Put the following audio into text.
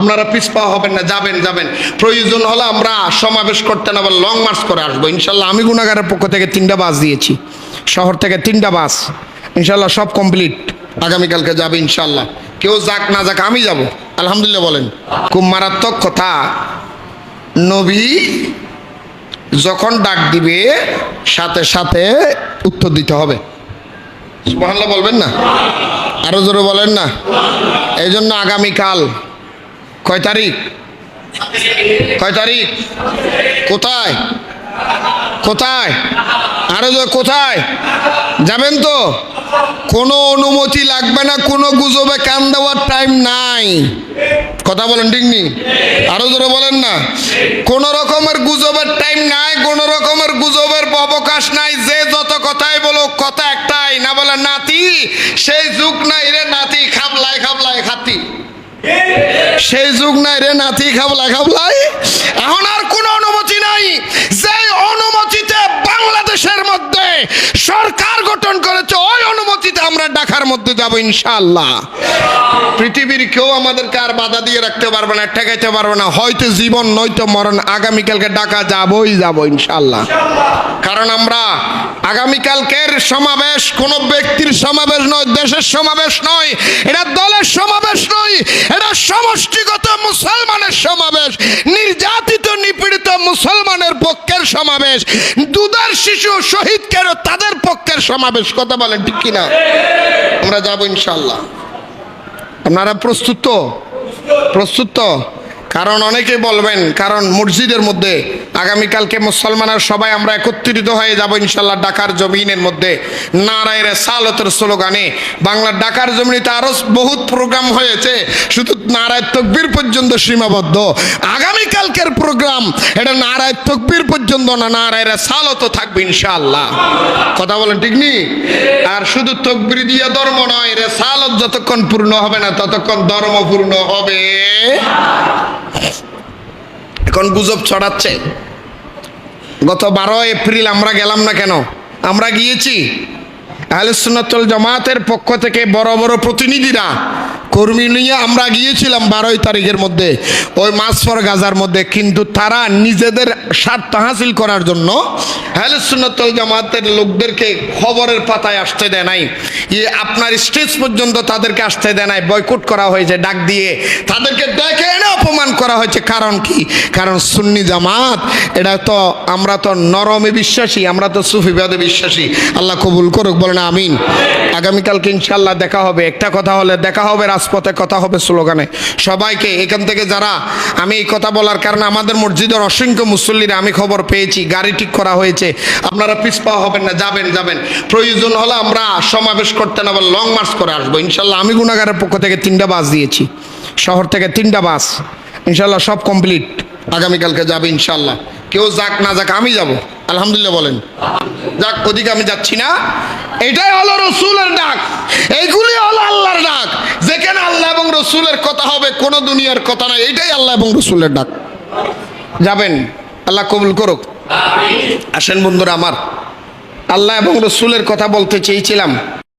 আপনারা পিছপা হবেন না, যাবেন যাবেন। প্রয়োজন হলে আমরা সমাবেশ করতে না বলে লং মার্চ করে আসব। ইনশাল্লাহ আমি গুণাগারের পক্ষ থেকে তিনটা বাস দিয়েছি। শহর থেকে তিনটা বাস। ইনশাল্লাহ সব কমপ্লিট আগামীকালকে যাবে ইনশাল্লাহ। কেউ যাক, না যাক, আমি যাব। আলহামদুলিল্লাহ বলেন। খুব মারাত্মক কথা। নবী যখন ডাক দিবে, সাথে সাথে উত্তর দিতে হবে। সুবহানাল্লাহ বলবেন না? আরও জোরে বলেন না? এই জন্য আগামীকাল কয় তারিখ? কয় তারিখ? কোথায়? কোথায়? আরও কোথায়? যাবেন তো? কোনো অনুমতি লাগবে না, কোনো গুজবে কান দেওয়ার টাইম নাই। কথা বলেন ডিগনি আরও জোরে বলেন না। কোন রকমের গুজবের টাইম নাই, কোন রকমের গুজবের অবকাশ নাই। যে যত কথাই বলো কথা একটাই। না বলে নাতি, সেই যুগ নাই রে নাতি, খাবলাই খাবলাই, খাতি। সেই যুগ নাই রে নাতি, খাবলা, খাবলাই। এখন আর কোনো অনুমতি নাই। যে অনুমতিতে বাংলাদেশের মধ্যে সরকার গঠন করেছে আমরা ঢাকার মধ্যে যাব ইনশাআল্লাহ। পৃথিবীর কেউ আমাদেরকে আর বাধা দিয়ে রাখতে পারবে না, ঠেকাইতে পারবে না। হয়তো জীবন, নয়তো মরণ, আগামীকালকে ডাকা যাবই যাব ইনশাআল্লাহ। কারণ আমরা আগামীকালকের সমাবেশ কোন ব্যক্তির সমাবেশ নয়, দেশের সমাবেশ নয়। এটা দলের সমাবেশ নয়, এটা সমষ্টিগত মুসলমানের সমাবেশ। মুসলমানের পক্ষের সমাবেশ, দুধার শিশু শহীদ কেন তাদের পক্ষের সমাবেশ? কথা বলেন, ঠিক কিনা? আমরা যাব ইনশাল্লাহ আপনারা প্রস্তুত তো? প্রস্তুত তো? কারণ অনেকে বলবেন, কারণ মসজিদের মধ্যে আগামীকালকে মুসলমানের সবাই আমরা একত্রিত হয়ে যাব ইনশাল্লাহ ডাকার জমিনের মধ্যে। নারায়ের সালতের স্লোগানে বাংলার ডাকার জমিনিতে আরও বহুত প্রোগ্রাম হয়েছে। শুধু নারায় তকবীর পর্যন্ত সীমাবদ্ধ। আগামীকালকের প্রোগ্রাম, এটা নারায় তকবীর পর্যন্ত না নারায়ের সালতও থাকবে ইনশাআল্লাহ কথা বলেন ঠিক নি? আর শুধু তকবির দিয়ে ধর্ম নয় রে সালত যতক্ষণ পূর্ণ হবে না, ততক্ষণ ধর্ম পূর্ণ হবে। এখন গুজব ছড়াচ্ছে। গত বারো এপ্রিল আমরা গেলাম না কেন? আমরা গিয়েছি আহলুসুন্নাতুল জামাতের পক্ষ থেকে বড় বড় প্রতিনিধিরা, কর্মী নিয়ে আমরা গিয়েছিলাম বারোই তারিখের মধ্যে। ওই মাসফর গাজার মধ্যে। কিন্তু তারা নিজেদের স্বার্থ হাসিল করার জন্য আহলুসুন্নাতুল জামাতের লোকদেরকে খবরের পাতায় আসতে দেয় নাই। ইয়ে আপনার স্টেজ পর্যন্ত তাদেরকে আসতে দেয় নাই। বয়কট করা হয়েছে ডাক দিয়ে। তাদেরকে অপমান করা হয়েছে কারণ কি? কারণ সুন্নি জামাত, এটা তো আমরা তো নরমে বিশ্বাসী, আমরা তো সুফিবাদে বিশ্বাসী। আল্লাহ কবুল করুক, বলেন আমিন। আগামীকালকে ইনশাল্লাহ দেখা হবে। একটা কথা হলে দেখা হবে, রাজপথে কথা হবে স্লোগানে। সবাইকে, এখান থেকে যারা আমি এই কথা বলার কারণে আমাদের মসজিদের অসংখ্য মুসল্লিরা আমি খবর পেয়েছি, গাড়ি ঠিক করা হয়েছে। আপনারা পিছপা হবেন না, যাবেন যাবেন। প্রয়োজন হলে আমরা সমাবেশ করতে না বলে লং মার্চ করে আসব। ইনশাল্লাহ আমি গুণাগারের পক্ষ থেকে তিনটা বাস দিয়েছি। শহর থেকে তিনটা বাস। ইনশাল্লাহ সব কমপ্লিট আগামীকালকে যাবে ইনশাল্লাহ কেউ যাক না যাক, আমি যাব। আলহামদুলিল্লাহ বলেন। যাক, ওদিকে আমি যাচ্ছি না। এটাই হলো রসুলের ডাক। এইগুলি হলো আল্লাহর ডাক। যেখানে আল্লাহ এবং রসুলের কথা হবে, কোনো দুনিয়ার কথা নাই। এটাই আল্লাহ এবং রসুলের ডাক। যাবেন? আল্লাহ কবুল করুক। আসেন বন্ধুরা আমার। আল্লাহ এবং রসুলের কথা বলতে চেয়েছিলাম।